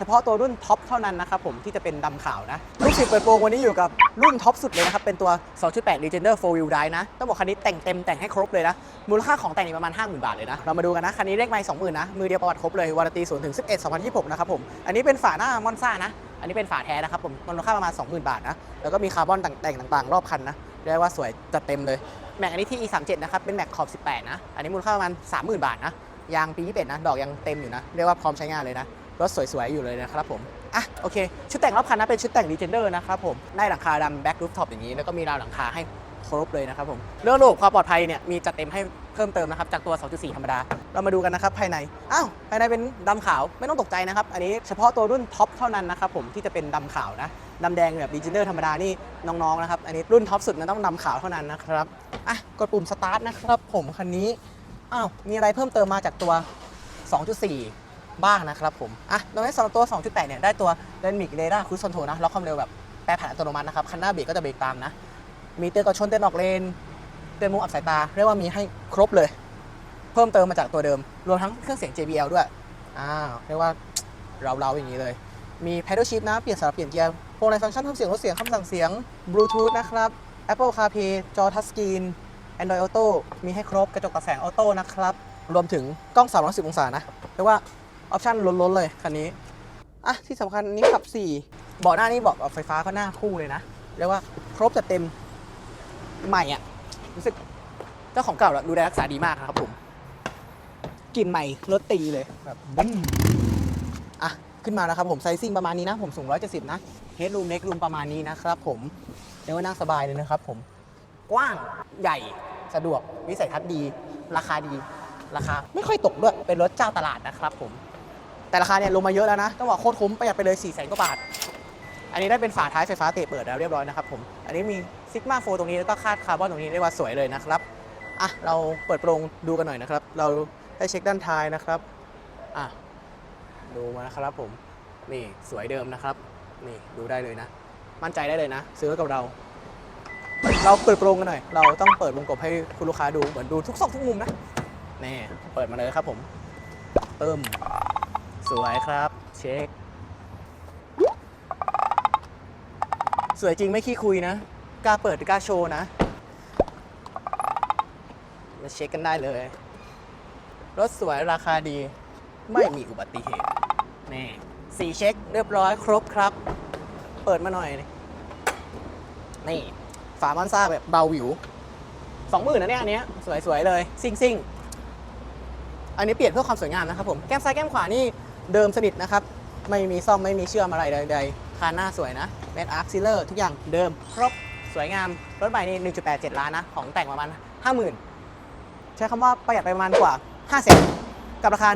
เฉพาะตัวรุ่นท็อปเท่านั้นนะครับผมที่จะเป็นดำขาวนะ ลูกศิษย์เปิดโปรงวันนี้อยู่กับรุ่นท็อปสุดเลยนะครับ เป็นตัว 2.8 Legender 4 Wheel Drive นะ ต้องบอกคันนี้แต่งเต็มแต่งให้ครบเลยนะ มูลค่าของแต่งนี่ประมาณ 50,000 บาทเลยนะ เรามาดูกันนะ คันนี้เลขไม่20,000 นะ มือเดียวประวัติครบเลยวารันตี0ถึง11 2026 นะครับผม อันนี้เป็นฝาหน้ามอนซ่านะ อันนี้เป็นฝาแท้นะครับผมมูลค่าประมาณ 20,000 บาทนะ แล้วก็มีคาร์บอนแต่งต่างๆ รอบคันนะเรียกว่าสวยจัดเต็มเลยแม็กอันนี้ที่ E37 นะครับเป็นแม็กขอบ 18 นะ อันนี้มูลค่าประมาณ 30,000 บาทนะยางปี21นะดอกยังเต็มอยู่นะเรียกว่าพร้อมใช้งานเลยนะ รถสวยๆอยู่เลยนะครับผมอะโอเค ชุดแต่งรอบคันนะเป็นชุดแต่ง Legender นะครับผมได้หลังคาดำแบ็ครูฟท็อปอย่างนี้แล้วก็มีราวหลังคาให้ครบเลยนะครับผมเรื่องระบบความปลอดภัยเนี่ยมีจัดเต็มให้เพิ่มเติมนะครับจากตัว 2.4 ธรรมดา เรามาดูกันนะครับภายใน อ้าว ภายในเป็นดำขาวไม่ต้องตกใจนะครับ อันนี้เฉพาะตัวรุ่นท็อปเท่านั้นนะครับผมที่จะเป็นดำขาวนะดำแดงแบบ Legender ธรรมดานี่น้องๆนะครับ อันนี้รุ่นท็อปสุดนะต้องดำขาวเท่านั้นนะครับ อะกดปุ่มสตาร์ทนะครับผมคันนี้ อ้าว มีอะไรเพิ่มเติมมาจากตัว 2.4 บ้างนะครับผม อะตรงนี้สำหรับตัว 2.8 เนี่ย ได้ตัว Dynamic Radar Cruise Control นะล็อกความเร็วแบบแปรผันอัตโนมัตินะครับ คันหน้าเบรกก็จะเบรกตามนะ มีเตือนก่อนชนเตือนออกเลน เตือนมุมอับสายตา เรียกว่ามีให้ครบเลย เพิ่มเติมมาจากตัวเดิม รวมทั้งเครื่องเสียง JBL ด้วย อ่า เรียกว่าเราๆอย่างนี้เลย มี Pedal Shift นะ เปลี่ยนสลับเปลี่ยนเกียร์พวงในฟังก์ชันเพิ่มเสียงลดเสียงคำสั่งเสียง Bluetooth นะครับ Apple CarPlay จอ Touch Screen Android Auto มีให้ครบกระจกตัดแสงออโต้นะครับรวมถึงกล้อง310องศานะเรียกว่า ออปชั่นล้นๆเลยคันนี้อะที่สำคัญนี้ขับ 4 เบาะหน้านี่เบาะไฟฟ้าก็หน้าคู่เลยนะเรียกว่าครบจัดเต็มใหม่อะรู้สึกเจ้าของเก่าดูแลรักษาดีมากนะครับผมกลิ่นใหม่รถตีเลยแบบบึ้มอะขึ้นมานะครับผมไซซิ่งประมาณนี้นะ ผมสูง 170 นะเฮดรูมเน็กรูมประมาณนี้นะครับผมเรียกว่านั่งสบายเลยนะครับผมกว้างใหญ่สะดวกวิสัยทัศน์ดี ราคาดีราคา ไม่ค่อยตกด้วยเป็นรถเจ้าตลาดนะครับผม แต่ราคาเนี่ยลงมาเยอะแล้วนะต้องบอกโคตรคุ้มประหยัดไปเลย4 0 0 0 0 0กว่าบาท อันนี้ได้เป็นฝาท้ายไฟฟ้าเตะเปิดแล้วเรียบร้อยนะครับผมอันนี้มีซิกมาโฟตรงนี้แล้วก็คาดคาร์บอนตรงนี้เรียกว่าสวยเลยนะครับอะเราเปิดโปรงดูกันหน่อยนะครับ เราได้เช็คด้านท้ายนะครับอะดูมานะครับผมนี่สวยเดิมนะครับ นี่ดูได้เลยนะ มั่นใจได้เลยนะ ซื้อกับเรา เราเปิดโปรงกันหน่อย เราต้องเปิดวงกบให้คุณลูกค้าดูเหมือนดูทุกซอกทุกมุมนะนี่เปิดมาเลยครับผม เติม สวยครับ เช็ค สวยจริงไม่ขี้คุยนะ กล้าเปิดกล้าโชว์นะ มาเช็คกันได้เลย รถสวยราคาดี ไม่มีอุบัติเหตุนี่สีเช็คเรียบร้อยครบครับ เปิดมาหน่อย นี่ ฝามอนซ่าแบบเบาหวิวสองหมื่นนะเนี่ยอันเนี้ยสวยๆเลย ซิ่งๆ อันนี้เปลี่ยนเพื่อความสวยงามนะครับผม แก้มซ้ายแก้มขวานี่ เดิมสนิทนะครับ ไม่มีซ่อมไม่มีเชื่อมอะไรใดๆคานหน้าสวยนะเมดอาร์คซิลเลอร์ทุกอย่างเดิมครบสวยงาม รถใหม่นี่ 1.87 ล้านนะ ของแต่งประมาณ 50,000 ใช้คำว่าประหยัดไปประมาณกว่า 5 0 0 0 0กับราคา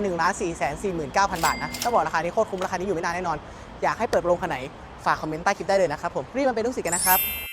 1,449,000 บาทนะต้องบอกราคานี้โคตรคุ้มราคานี้อยู่ไม่นานแน่นอน อยากให้เปิดโรงคันไหน ฝากคอมเมนต์ใต้คลิปได้เลยนะครับผมรีบมาเป็นลูกศิษย์กันนะครับ